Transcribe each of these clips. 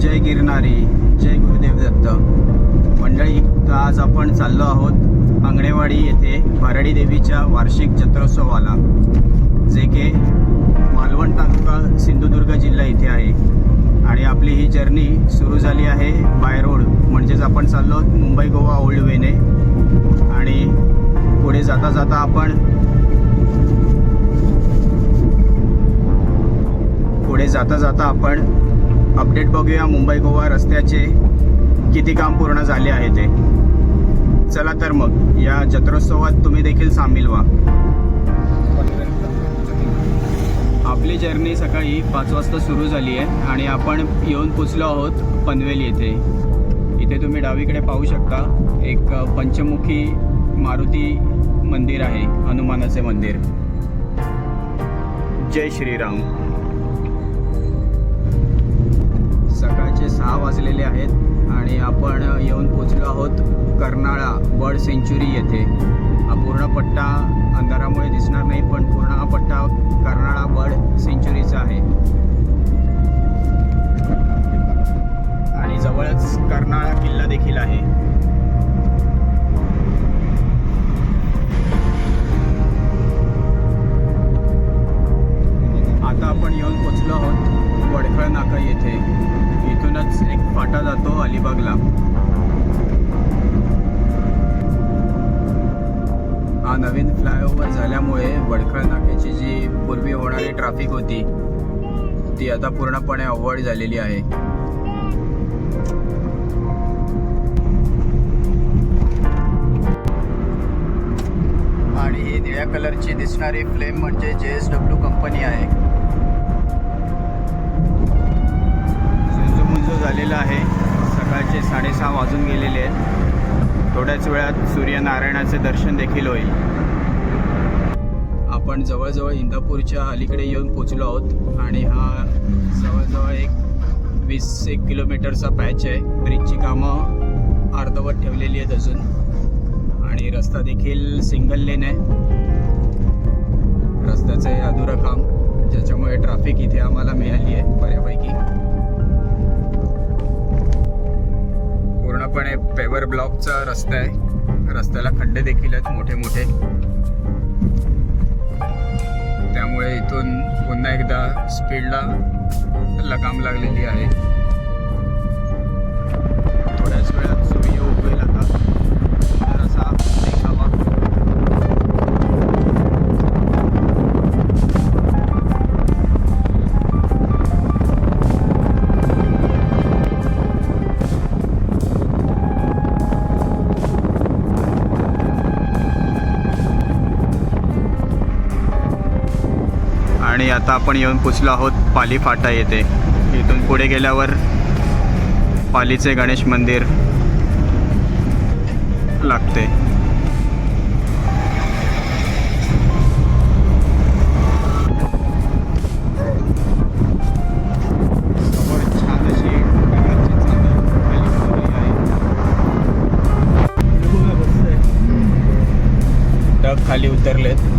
जय गिरणारी जय गुरुदेव दत्त. मंडळी तर आज आपण चाललो आहोत अंगणेवाडी येथे भराडी देवीच्या वार्षिक जत्रोत्सवाला जे की मालवण तालुका सिंधुदुर्ग जिल्हा इथे आहे. आणि आपली ही जर्नी सुरू झाली आहे बाय रोड म्हणजेच आपण चाललो आहोत मुंबई गोवा ओल्ड वेने. आणि पुढे जाता जाता आपण पुढे जाता जाता आपण अपडेट बघूया मुंबई गोवा रस्त्याचे किती काम पूर्ण झाले आहे ते. चला तर मग या जत्रोत्सवात तुम्ही देखील सामील व्हा. आपली जर्नी सकाळी पाच वाजता सुरू झाली आहे आणि आपण येऊन पोचलो आहोत पनवेल येथे. इथे तुम्ही डावीकडे पाहू शकता एक पंचमुखी मारुती मंदिर आहे हनुमानाचे मंदिर. जय श्रीराम. सहा वाजलेले आहेत आणि आपण येऊन पोचलो आहोत कर्नाळा बर्ड सेंच्युरी येथे. हा पूर्ण पट्टा अंधारामुळे दिसणार नाही पण पूर्ण हा पट्टा कर्नाळा बर्ड सेंच्युरीचा आहे. आणि जवळच कर्नाळा किल्ला देखील आहे. अलिबागला हा नवीन फ्लायओव्हर झाल्यामुळे वडखळ नाक्याची जी पूर्वी होणारी ट्रॅफिक होती ती आता पूर्णपणे अवॉइड झालेली आहे. आणि ही निळ्या कलरची दिसणारी फ्लेम म्हणजे जे एस डब्ल्यू कंपनी आहे. झालेला आहे. सकाळचे साडेसहा वाजून गेलेले आहेत. थोड्याच वेळात सूर्यनारायणाचे दर्शन देखील होईल. आपण जवळजवळ इंदापूरच्या अलीकडे येऊन पोचलो आहोत आणि हा जवळजवळ एक वीस एक किलोमीटरचा पॅच आहे. ब्रिजची कामं अर्धवट ठेवलेली आहेत अजून. आणि रस्ता देखील सिंगल लेन आहे. रस्त्याचं अधुरं काम ज्याच्यामुळे ट्रॅफिक इथे आम्हाला मिळाली आहे बऱ्यापैकी. पूर्णपणे पेवर ब्लॉकचा रस्ता आहे. रस्त्याला खड्डे देखील आहेत मोठे मोठे. त्यामुळे इथून पुन्हा एकदा स्पीडला लगाम लागलेली आहे. थोड्याच वेळात आता आपण येऊन पोचलो आहोत पाली फाटा येथे. इथून पुढे गेल्यावर पालीचे गणेश मंदिर लागते. छान अशी खाली उतरलेत.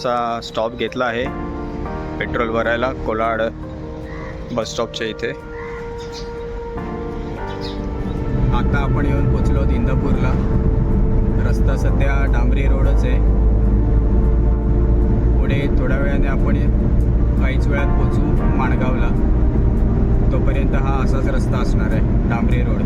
छोटासा स्टॉप घेतला आहे. पेट्रोल भरायला कोलाड बस स्टॉपच्या इथे. आता आपण येऊन पोचलो इंदापूरला. रस्ता सध्या डांबरी रोडच आहे. पुढे थोड्या वेळाने आपण काहीच वेळात पोचू माणगावला. तोपर्यंत हा असाच रस्ता असणार आहे डांबरी रोड.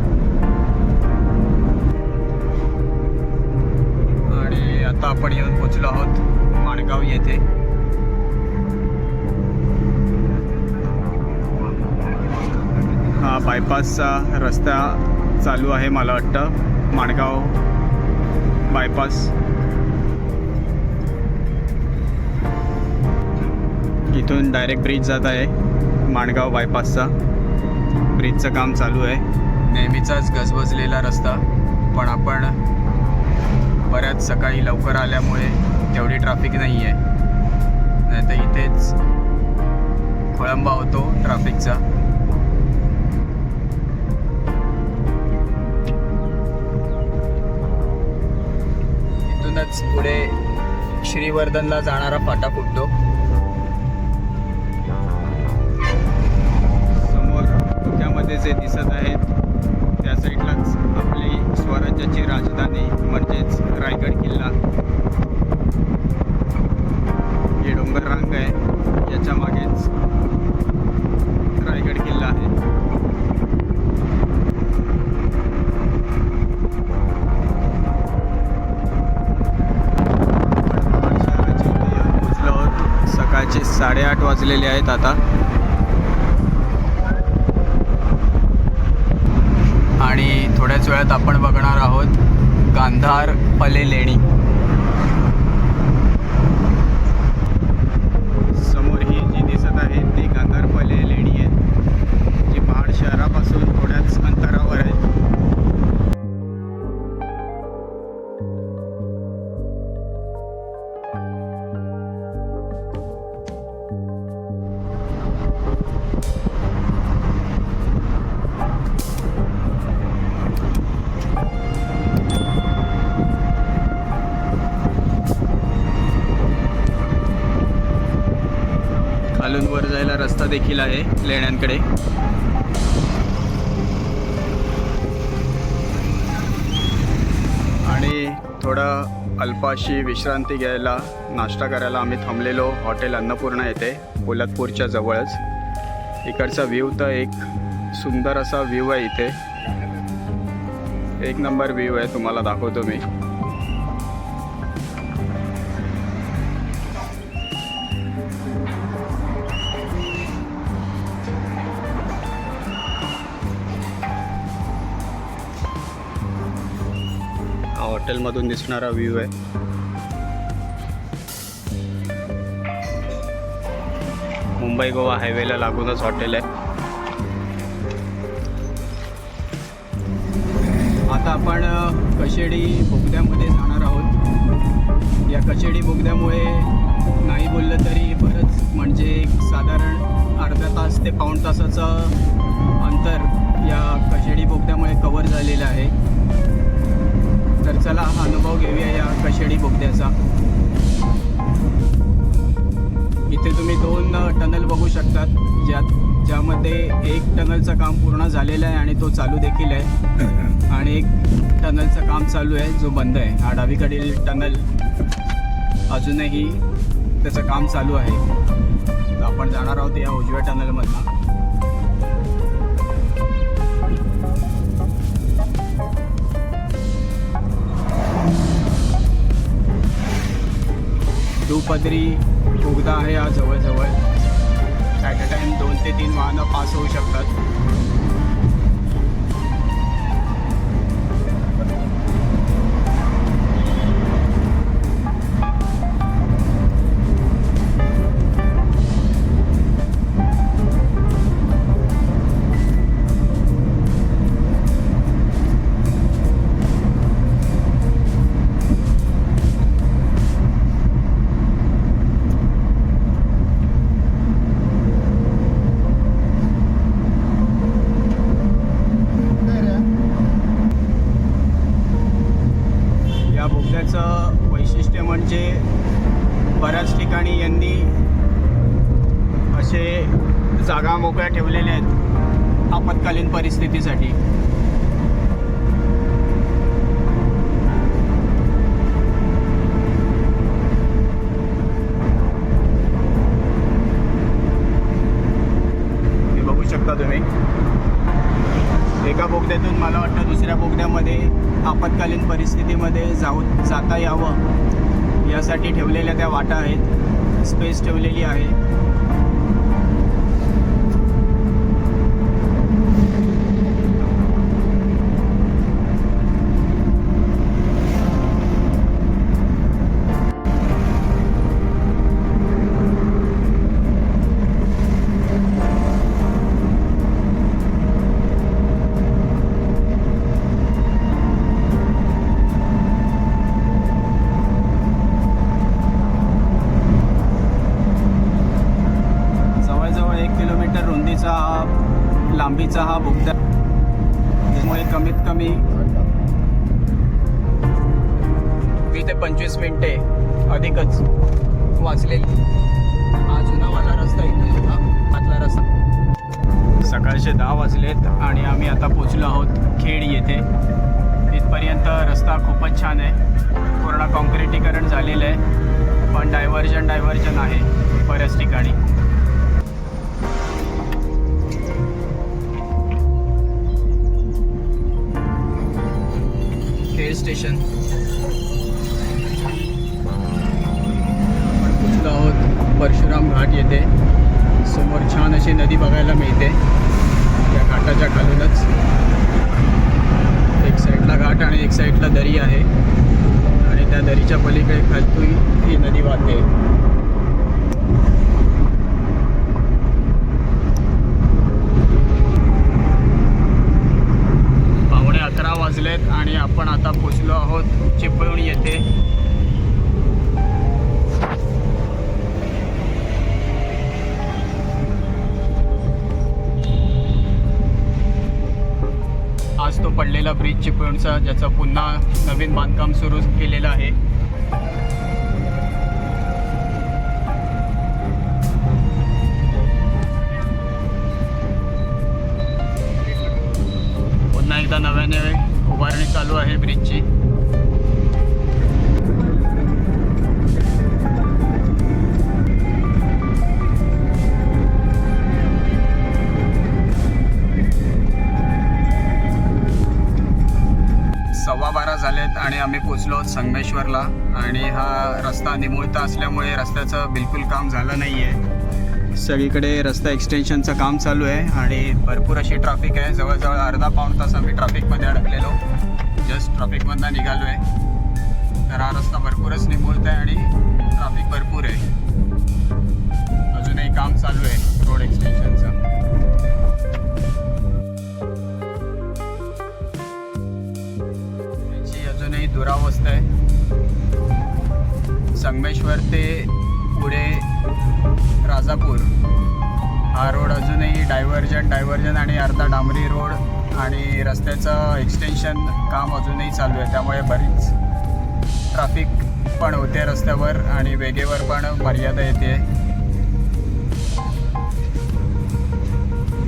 आता आपण येऊन पोचलो आहोत माणगाव येथे. हा बायपासचा रस्ता चालू आहे मला वाटतं. माणगाव बायपास इथून डायरेक्ट ब्रिज जात आहे. माणगाव बायपासचा ब्रिजचं काम चालू आहे. नेहमीचाच गजबजलेला रस्ता. पण आपण बऱ्याच सकाळी लवकर आल्यामुळे तेवढी ट्रॅफिक नाही आहे नाही तर इथेच खोळंबा होतो ट्रॅफिकचा इथूनच पुढे श्रीवर्धनला जाणारा फाटा फुटतो. समोर डोक्यामध्ये जे दिसत आहेत त्या साईडलाच स्वराज्याची राजधानी म्हणजेच रायगड किल्ला. हे डोंगर रांग आहे. याच्या मागेच रायगड किल्ला आहे. शहराच्या पोचलो सकाळचे साडेआठ वाजलेले आहेत आता. आणि थोड्याच वेळात आपण बघणार आहोत गांधार पले लेणी रस्ता देखील आहे लेण्यांकडे. आणि थोडं अल्पाशी विश्रांती घ्यायला नाश्ता करायला आम्ही थांबलेलो. हॉटेल अन्नपूर्णा येथे पोलादपूरच्या जवळच. इकडचा व्ह्यू तर एक सुंदर असा व्ह्यू आहे इथे. एक नंबर व्ह्यू आहे तुम्हाला दाखवतो मी. हा हॉटेलमधून दिसणारा व्ह्यू आहे. मुंबई गोवा हायवेला लागूनच हॉटेल आहे. आता आपण कशेडी बोगद्यामध्ये जाणार आहोत. या कशेडी बोगद्यामुळे नाही बोललं तरी बरंच म्हणजे साधारण अर्धा तास ते पाऊण तासाचं अंतर या कशेडी बोगद्यामुळे कवर झालेलं आहे. तर चला हा अनुभव घेऊया या कशेडी बोगद्याचा. इथे तुम्ही दोन टनल बघू शकतात ज्यात ज्यामध्ये एक टनलचं काम पूर्ण झालेलं आहे आणि तो चालू देखील आहे. आणि एक टनलचं काम चालू आहे जो बंद आहे. हा डावीकडील टनल अजूनही त्याचं काम चालू आहे. तर आपण जाणार आहोत या उजव्या टनलमधनं. दुपदरी बोगदा आहे हा जवळजवळ. ॲट अ टाईम दोन ते तीन वाहनं पास होऊ शकतात. शकता तुम्ही. एका बोगद्यातून मला वाटतं दुसऱ्या बोगद्यामध्ये आपत्कालीन परिस्थितीमध्ये जाऊन जाता यावं. यासाठी ठेवलेल्या त्या वाटा आहेत. स्पेस ठेवलेली आहे. पंचवीस मिनिटे अधिकच वाचलेली. हा जुनावाला रस्ता इथून होता आतला रस्ता. सकाळचे दहा वाजलेत आणि आम्ही आता पोचलो आहोत खेड येथे. तिथपर्यंत रस्ता खूपच छान आहे. पूर्ण कॉन्क्रिटीकरण झालेलं आहे. पण डायव्हर्जन डायव्हर्जन आहे बऱ्याच ठिकाणी. खेड स्टेशन. पोचलो आहोत? परशुराम घाट येथे. समोर छान अशी नदी बघायला मिळते. या घाटाच्या खालूनच. एक साईडला घाट आणि एक साईडला दरी आहे. आणि त्या दरीच्या पलीकडे खालतून ही नदी वाहते. अकरा वाजलेत आणि आपण आता पोचलो आहोत चिपळूण येथे. पडलेला ब्रिज चिपळूणचा ज्याचं पुन्हा नवीन बांधकाम सुरू केलेलं आहे. पुन्हा एकदा नव्याने उभारणी चालू आहे ब्रिजची. झालेत आणि आम्ही पोचलो संगमेश्वरला. आणि हा रस्ता निमुळता असल्यामुळे रस्त्याचं बिलकुल काम झालं नाही आहे सगळीकडे रस्ता एक्सटेन्शनचं काम चालू आहे आणि भरपूर अशी ट्रॅफिक आहे. जवळजवळ अर्धा पाऊण तास आम्ही ट्रॅफिकमध्ये अडकलेलो. जस्ट ट्रॅफिकमधनं निघालो आहे तर हा रस्ता भरपूरच निमुळत आहे आणि ट्रॅफिक भरपूर आहे. अजूनही काम चालू आहे रोड एक्सटेन्शनचं दुरावस्था आहे. संगमेश्वर ते पुढे राजापूर. हा रोड अजूनही डायव्हर्जन डायव्हर्जन आणि अर्धा डांबरी रोड आणि रस्त्याचं एक्सटेन्शन काम अजूनही चालू आहे. त्यामुळे बरीच ट्रॅफिक पण होते रस्त्यावर आणि वेगेवर पण मर्यादा येते.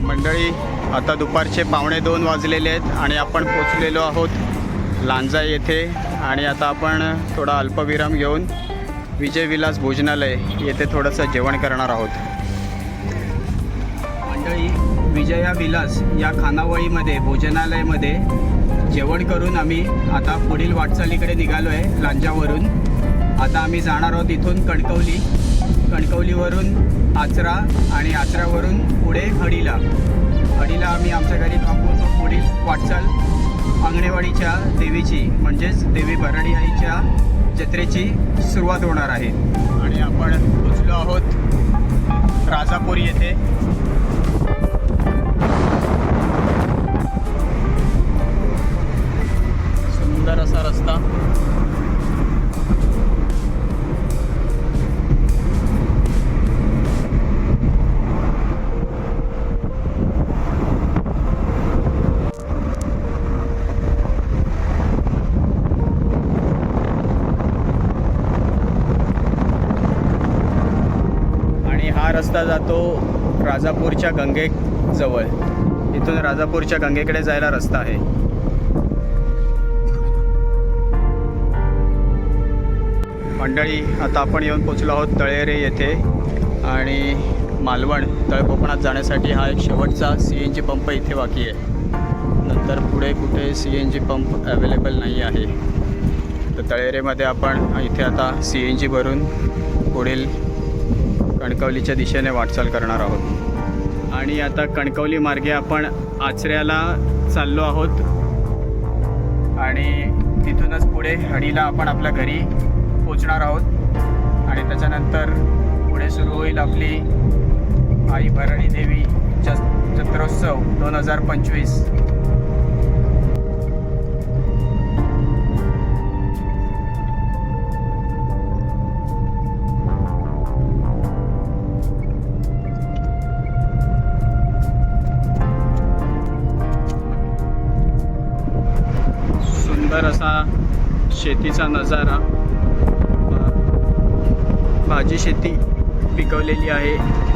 मंडळी आता दुपारचे पावणे दोन वाजलेले आहेत आणि आपण पोचलेलो आहोत लांजा येथे आणि आता आपण थोडा अल्पविराम घेऊन विजय विलास भोजनालय येथे थोडंसं जेवण करणार आहोत. मंडळी विजया विलास या खानावळीमध्ये भोजनालयमध्ये जेवण करून आम्ही आता पुढील वाटचालीकडे निघालो आहे लांजावरून. आता आम्ही जाणार आहोत इथून कणकवली. कणकवलीवरून आचरा आणि आचरावरून पुढे हडीला. हडीला आम्ही आमच्या घरी थांबून पुढील वाटचाल. आंगणेवाडीच्या देवीची म्हणजेच देवी भराडी आईच्या जत्रेची सुरुवात होणार आहे. आणि आपण पोचलो आहोत राजापूर येथे. रस्ता जातो राजापूरच्या गंगेजवळ. इथून राजापूरच्या गंगेकडे जायला रस्ता आहे. मंडळी आता आपण येऊन पोचलो आहोत तळेरे येथे आणि मालवण तळकोकणात जाण्यासाठी हा एक शेवटचा सी एन जी पंप इथे बाकी आहे. नंतर पुढे कुठे C N G pump available नाही आहे. तर तळेरेमध्ये आपण इथे आता सी एन जी भरून पुढील कणकवलीच्या दिशेने वाटचाल करणार आहोत. आणि आता कणकवली मार्गे आपण आचऱ्याला चाललो आहोत. आणि तिथूनच पुढे हडीला आपण आपल्या घरी पोचणार आहोत. आणि त्याच्यानंतर पुढे सुरू होईल आपली आई भरणी देवी जत्रोत्सव दोन हजार पंचवीस. शेतीचा नजारा. भाजी शेती पिकवलेली आहे.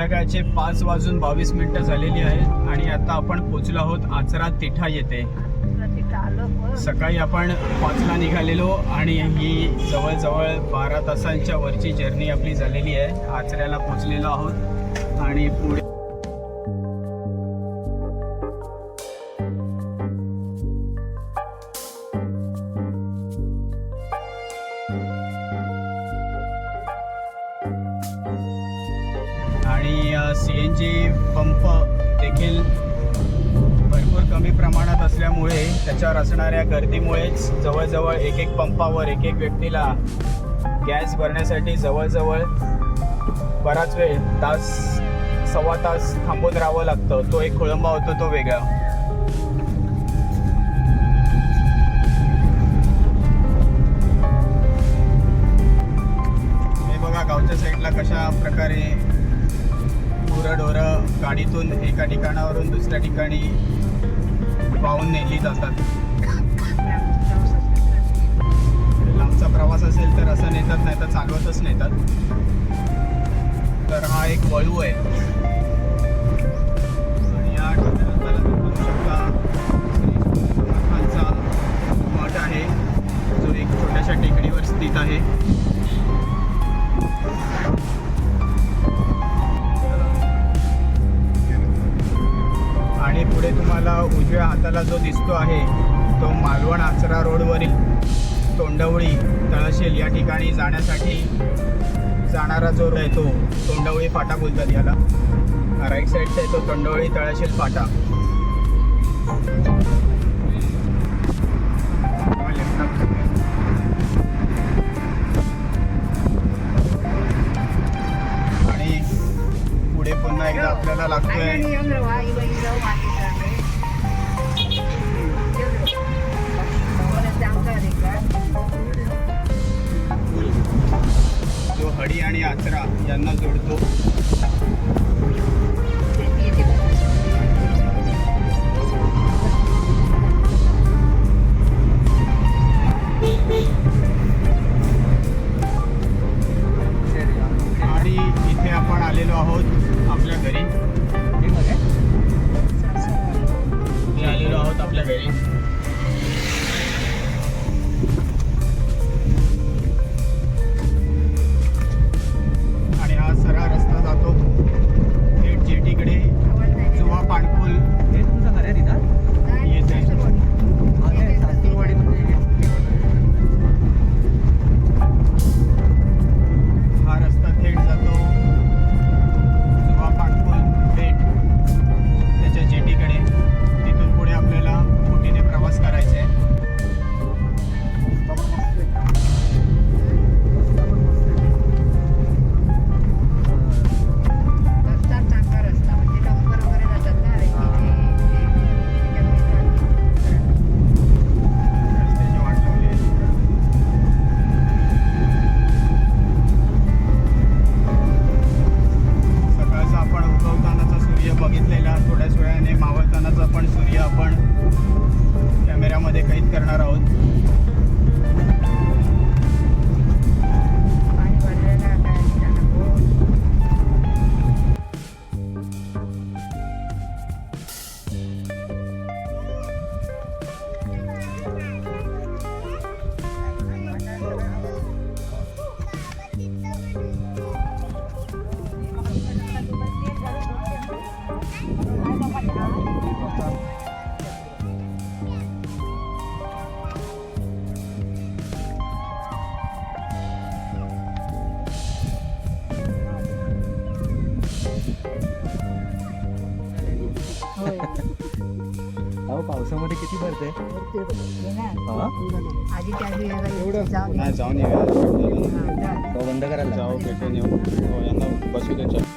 संध्याकाळचे पाच वाजून बावीस मिनिटं झालेली आहेत आणि आता आपण पोचलो आहोत आचरा तिठा येथे. सकाळी आपण पाचला निघालेलो आणि ही जवळजवळ बारा तासांच्या वरची जर्नी आपली झालेली आहे. आचऱ्याला पोचलेलो आहोत आणि पुढे सी एन जी पंप देखील भरपूर कमी प्रमाणात असल्यामुळे त्याच्यावर असणाऱ्या गर्दीमुळेच जवळजवळ एक एक पंपावर एक एक व्यक्तीला गॅस भरण्यासाठी जवळजवळ बराच वेळ तास सव्वा तास थांबून राहावं लागतं. तो एक खोळंबा होतो तो वेगळा. हे बघा गावच्या साईडला कशा प्रकारे पोरं गाडीतून एका ठिकाणावरून दुसऱ्या ठिकाणी वाहून नेली जातात. लांबचा प्रवास असेल तर असं नेतात नाही तर चालवतच नेतात. तर हा एक वळू आहे. आणि या मठ आहे. जो एक छोट्याशा टेकडीवर स्थित आहे. पुढे तुम्हाला उजव्या हाताला जो दिसतो आहे तो मालवण आचरा रोडवरील तोंडवळी तळशील या ठिकाणी जाण्यासाठी जाणारा जो आहे तो तोंडवळी फाटा बोलतात याला. राईट साईडचा आहे तो तोंडवळी तळशील फाटा. आणि पुढे पुन्हा एकदा आपल्याला लागतोय आणि आचरा यांना जोडतो. आणि इथे आपण आलेलो आहोत आपल्या घरी. एवढं? जाऊ नाही जाऊन येऊया तो बंद करायला जाऊ भेटून येऊ. हो, यांना बसू त्याच्या काळोख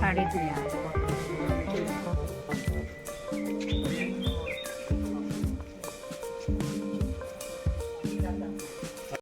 पोचतोय घरी अजून खाडीतले साडेतीन